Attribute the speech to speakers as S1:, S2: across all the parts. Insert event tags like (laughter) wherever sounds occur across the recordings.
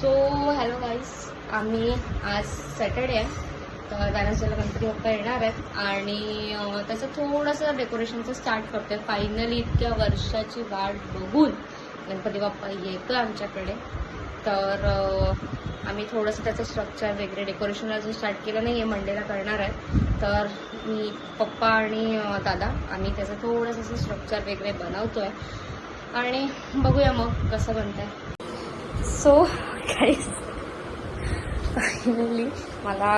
S1: So hello गाईस आम्ही आज Saturday आहे. तर त्यानंतर गणपती बाप्पा येणार आहेत. आणि त्याचं थोडंसं डेकोरेशनचं स्टार्ट करतोय. फायनली इतक्या वर्षाची वाट बघून गणपती बाप्पा येतो आमच्याकडे. तर आम्ही थोडंसं त्याचं स्ट्रक्चर वगैरे डेकोरेशन अजून स्टार्ट केलं नाही आहे. मंडेला करणार आहे. तर मी पप्पा आणि दादा आम्ही त्याचं थोडंसं स्ट्रक्चर वगैरे बनवतो आहे आणि बघूया मग कसं बनतंय. सो काहीच फायनली मला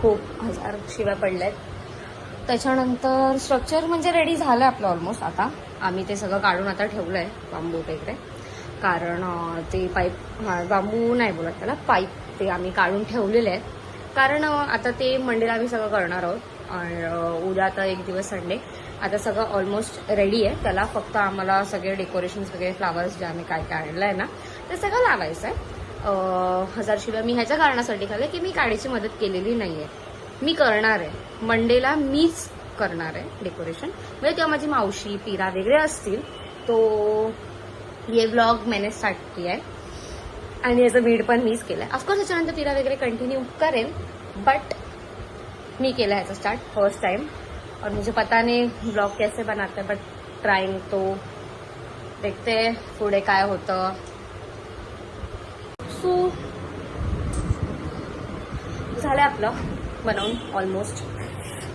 S1: खूप हजार शिव्या पडल्या आहेत त्याच्यानंतर स्ट्रक्चर म्हणजे रेडी झालं आपलं ऑलमोस्ट आता. आम्ही ते सगळं काढून आता ठेवलं आहे बांबू वगैरे. कारण ते पाईप बांबू नाही बोलत त्याला पाईप ते आम्ही काढून ठेवलेले आहेत. कारण आता ते मंडेला आम्ही सगळं करणार आहोत. आणि उद्या आता एक दिवस संडे. आता सगळं ऑलमोस्ट रेडी आहे. त्याला फक्त आम्हाला सगळे डेकोरेशन्स वगैरे फ्लावर्स जे आम्ही काय काय आणलं आहे ना ते सगळं लावायचं आहे. हजारशिवाय हजार मी ह्याच्या कारणासाठी खाल्लं की मी काडीची मदत केलेली नाही आहे मी करणार आहे. मंडेला मीच करणार आहे डेकोरेशन म्हणजे तेव्हा माझी मावशी पिरा वगैरे असतील तो ये ब्लॉग मैंने स्टार्ट किया आहे. आणि याचं मीड पण मीच केलं आहे ऑफकोर्स त्याच्यानंतर पिरा वगैरे कंटिन्यू करेन बट मी केला ह्याचा स्टार्ट फर्स्ट टाइम और मुझे पता नहीं ब्लॉग कैसे बनाते बट ट्राइंग तो देखते हैं पुढे काय होतं। सो झालं आपलं बनवून ऑलमोस्ट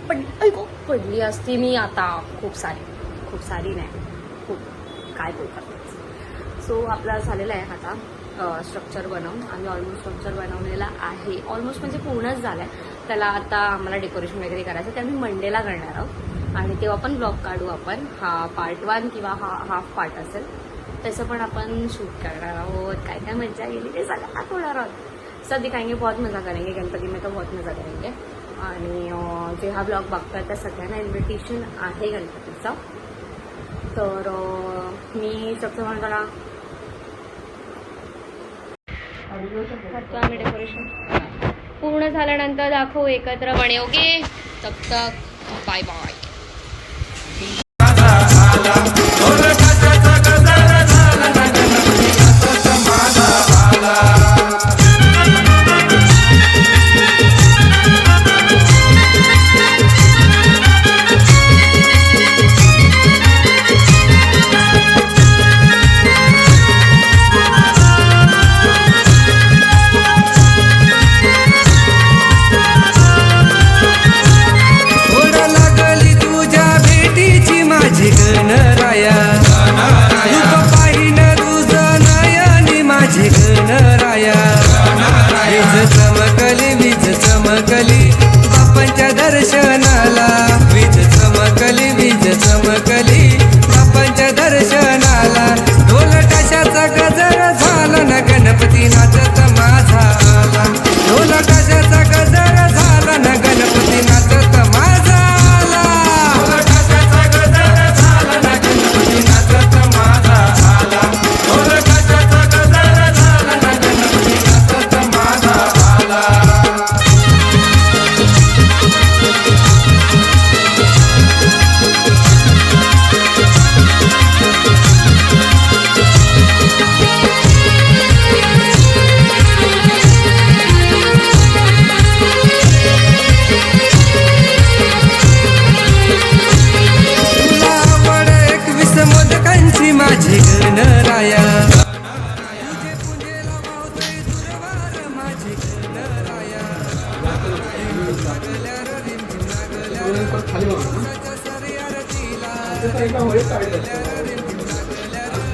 S1: पण ऐको पडली असती मी आता. खूप सारी खूप सारी नाही. खूप काय बोलतात सो आपला झालेला आहे आता स्ट्रक्चर बनवून. आम्ही ऑलमोस्ट स्ट्रक्चर बनवलेला आहे. ऑलमोस्ट म्हणजे पूर्णच झालं आहे त्याला आता आम्हाला डेकोरेशन वगैरे करायचं ते आम्ही मंडेला करणार आहोत. आणि तेव्हा पण ब्लॉग काढू आपण. हा पार्ट वन किंवा हा हाफ पार्ट असेल. त्याचं पण आपण शूट करणार आहोत. काय काय मजा गेली ते सगळं दाखवणार आहोत. सब दिखाएंगे बहुत मजा करेंगे. गणपती में तो बहुत मजा करेंगे. आणि जे हा ब्लॉग बघतात त्या सगळ्यांना इन्व्हिटेशन आहे गणपतीचं. तर मी सबसे म्हणताना करतो आम्ही डेकोरेशन पूर्ण झाल्यानंतर दाखवू एकत्रपणे ओके तब तक बाय बाय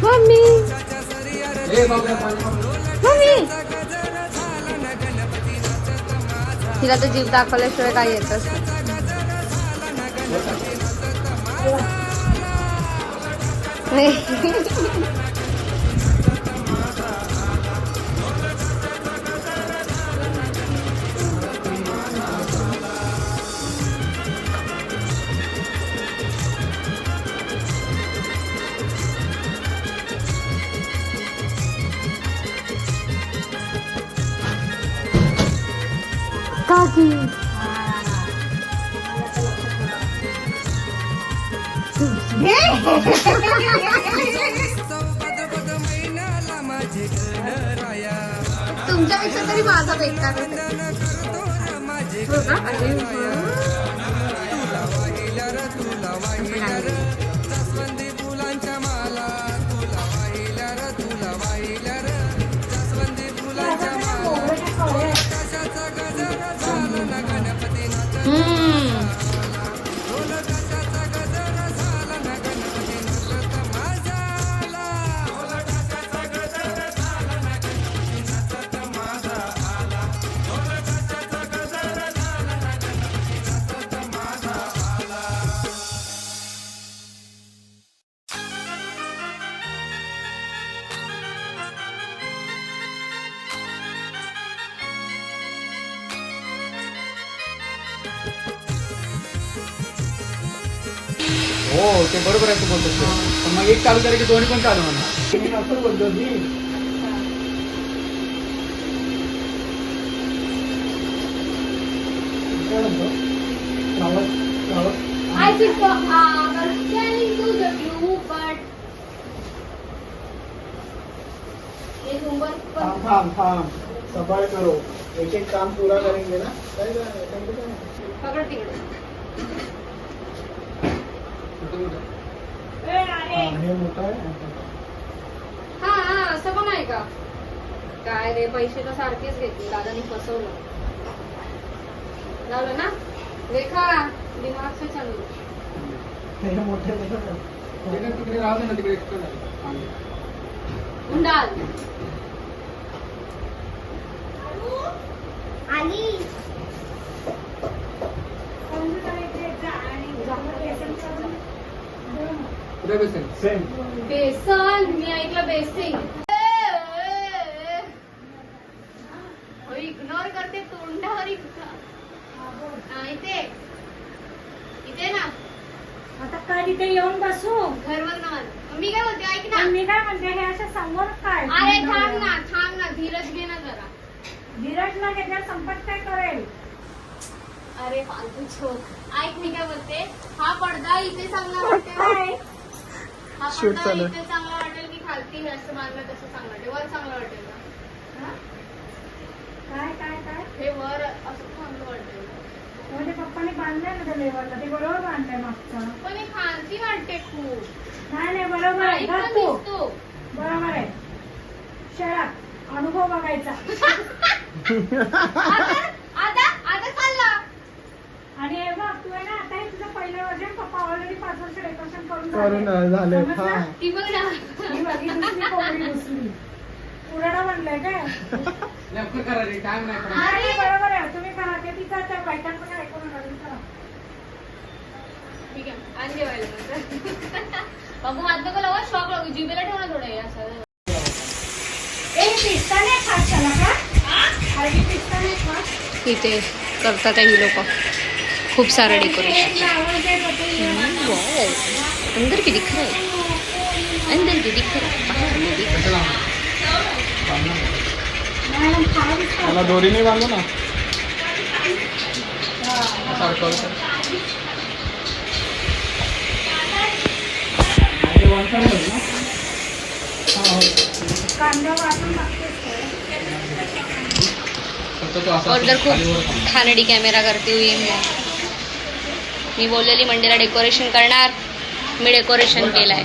S1: मम्मी. मम्मी. तिला तर जीव दाखवल्याशिवाय काय येतच नाही. तुमच्यापेक्षा तरी माझा बेकार
S2: ते बरोबर आहे तू बोलतो ते. पण मग एक चालू केलं की दोन्ही पण चालू म्हणा मी असं बोलतो मी काय म्हणतो? गावात गावात
S1: I prefer telling to the view, but homework पण
S2: थांब थांब थांब. सफाई करो. एक एक काम पूरा करेंगे ना? काय काय- काय काय?
S1: पकड तिकडे.
S2: हा, हे मोठं
S1: हा हा असं पण आहे का? काय रे पैसे तर सारखेच घेतले दादानी फसवलं. झालं ना? रेखा दिमाग से चालू.
S2: मोठे मोठं
S3: तिकडे तिकडे राहू दे ना तिकडे एक्स्ट्रा झालं.
S1: उंडाल
S3: कुठे बसेल
S2: सेम
S1: बेसन मी ऐकलं बेसिंग इग्नोर करते तोंडावर इग्नोर इथे. इथे ना.
S4: आता काय तिथे येऊन बसू?
S1: घरवर ना. मी काय बोलते ऐक ना.
S4: मी काय म्हणते हे अशा समोर काय?
S1: अरे थांब ना थांब ना धीरज घे ना जरा.
S4: धीरजला घेतल्या संपत काय करेल?
S1: अरे फालतू छोक. ऐक मी काय बोलते हा पडदा इथे चांगला वाटेल पडदा
S2: चालू आहे.
S1: चांगला वाटेल की खालती असं बांधलं तसं चांगलं वाटेल. वर चांगलं वाटेल?
S4: काय काय काय?
S1: हे वर असं चांगलं वाटेल.
S4: म्हणजे पप्पाने बांधलंय ना त्या लेवलला ते बरोबर बांधलंय मागचं.
S1: पण हे खालती वाटते खूप.
S4: नाही नाही बरोबर आहे. तू.
S1: दिसतो.
S4: बरोबर आहे. शहरात अनुभव बघायचा. (laughs) (laughs)
S1: आता आता चालला
S4: आणि हे बघ तू आहे ना आता हे तुझं पहिलं वर्जन पप्पा ऑलरेडी पाच वर्ष डेकोरेशन करून.
S2: झाले.
S4: समजलं?
S1: ती बघ ना.
S4: ही बघ, दुसरी कोंबडी घुसली पुराणा बनलंय काय?
S3: लवकर करा रे टाइम नाही पडत.
S4: अरे बरोबर आहे. तुम्ही करा ते तिचा त्या बायकांचं काय ऐकून नवीन करा.
S1: ठीक आहे आणि जेवायला नंतर. बाबू हात नको लावा शॉक लागू जिभेला ठेव ना थोडं हे असं.
S4: ए पिस्ता नाही खात त्याला का अरे पिस्ता नाही खात.
S1: इथे करतात ही लोक. खूप सारं डेकोरेशन
S4: एक आवाज येत होते, ये मला.
S1: अंदर भी दिख रहा है अंदर भी दिख रहा है बाहर भी दिख
S3: कशाला?
S4: मॅडम, खावा पिस्ता.
S2: त्याला दोरीने बांधू ना
S3: सारखं होतं.
S2: ते one side होईल ना? हा, हो.
S4: कांदा वाटून टाकतेस काय?
S3: फक्त तो असा
S1: और इधर
S3: खाली वर
S1: खूप
S3: थांब.
S1: खानडी कॅमेरा करते हुई मी मी बोललेली मंडेला डेकोरेशन करणार. मी डेकोरेशन केलंय.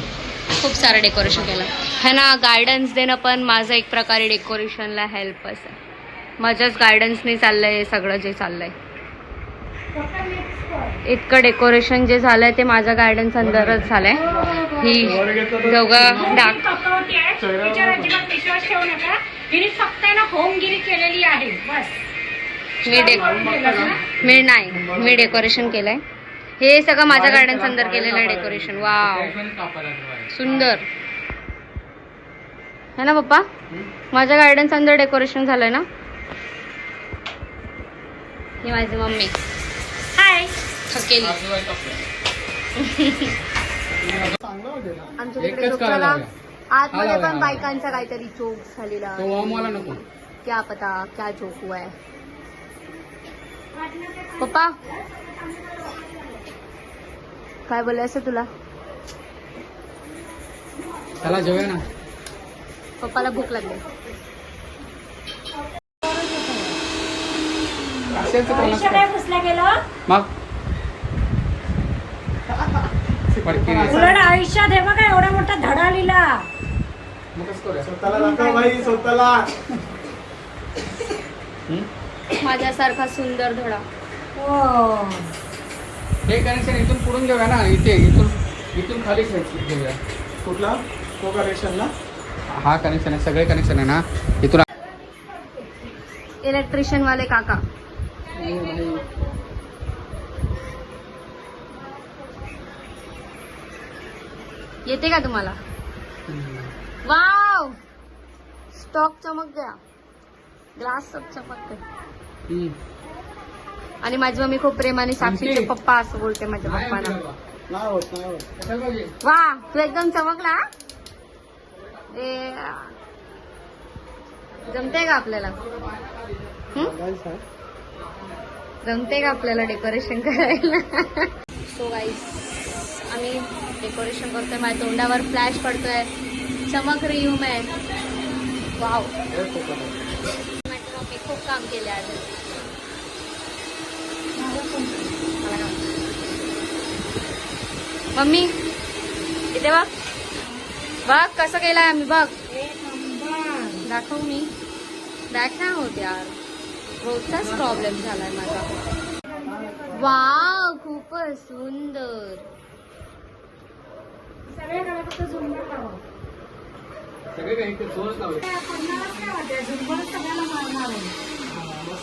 S1: खूप सारं डेकोरेशन केलं. है ना गायडन्स देणं पण माझं एक प्रकारे डेकोरेशनला हेल्पच आहे माझ्याच गायडन्सने चाललंय हे सगळं जे
S4: mix कर.
S1: इतकं डेकोरेशन जे झालंय ते माझ्या गायडन्स अंदरच झालंय. ही दोघं डाक
S4: आहे. फक्त आहे ना होमगिरी केलेली आहे बस
S1: मी डे मी नाही मी डेकोरेशन केलंय. हे सगळं माझ्या गार्डन्स अंदर केलेलं आहे डेकोरेशन वाव. सुंदर. है ना पप्पा? माझ्या गार्डन्स अंदर डेकोरेशन झालंय ना? ही माझी मम्मी.
S4: हाय
S1: आमच्या. आतमध्ये पण बायकांचा काहीतरी चोक झालेला
S3: तो वामवाला नको.
S1: क्या पता क्या चोक हुआ है पप्पा? काय बोलायचं तुला?
S3: त्याला जेवूया ना.
S1: पप्पाला भूक लागली.
S2: असेल तर कोणाच
S4: आयुष्य
S2: काय?
S4: काय पुसलं गेलं?
S2: मग? फडकी रे.
S4: उलट आयुष्यात हे बघा एवढा मोठा धडा लिहिला.
S2: मग कसं करूया?
S5: स्वतःला दाखव भाई स्वतःला.
S2: हं?
S1: माझ्यासारखा सुंदर धडा.
S4: हो.
S2: हे कनेक्शन इथून पुढून घेऊया ना इथे इथून इथून खाली घेऊया.
S5: कुठला? तो कनेक्शन ना
S2: हा कनेक्शन आहे सगळे कनेक्शन आहे ना. इथून
S1: इलेक्ट्रिशियन वाले काका. येते का तुम्हाला? वाव स्टॉक चमक गया. ग्लास सब चमक गया. आणि माझी मम्मी खूप प्रेमाने साक्षीचे? पप्पा असं बोलते माझ्या पप्पाना? वा तू एकदम चमकला? ए जमते का आपल्याला? हं? जमते का आपल्याला डेकोरेशन करायला? सो गाईस आम्ही डेकोरेशन करतोय. माझ्या तोंडावर फ्लॅश पडतोय. चमक रही मैं. वाव
S2: फोटो आहे.
S1: माझी मम्मी खूप काम केले आज मला काम. मम्मी इथे बघ. बघ कसं केलंय आम्ही बघ. दाखव मी. बॅक नाही होत यार. रोजचाच प्रॉब्लेम झालाय माझा. वाव खूपच सुंदर.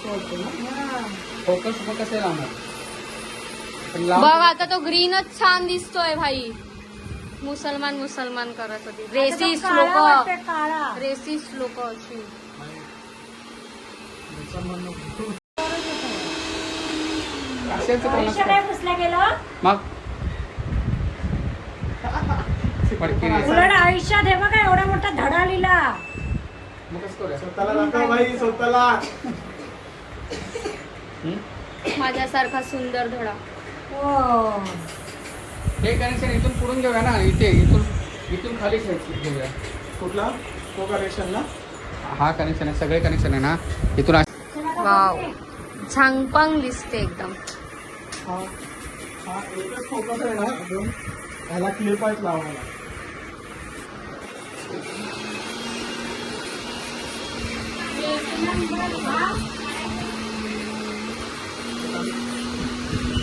S4: हा.
S2: फोकस मग कसे लावणार
S1: बघ आता तो ग्रीनच छान दिसतोय भाई. मुसलमान मुसलमान करत होती रेसिस्ट
S4: काळा
S1: लोक. रेसिस्ट लोक अशी.
S2: मग.
S4: उलट आयुष्यात हे बघा एवढा मोठा धडा लिहिला?
S5: स्वतःला
S2: हं?
S1: माझ्यासारखा सुंदर धडा.
S4: हो
S2: हे कनेक्शन इथून पुढून घेऊया ना इथे इथून इथून खाली घ्यायची- घेऊया.
S5: कुठला? तो कनेक्शन ना
S2: हा कनेक्शन आहे सगळे कनेक्शन आहे ना. इथून
S1: वाव. झांगपांग दिसते एकदम.
S5: हा हा एकच फोकस आहे ना अजून ह्याला क्लिप आहेत लावायला.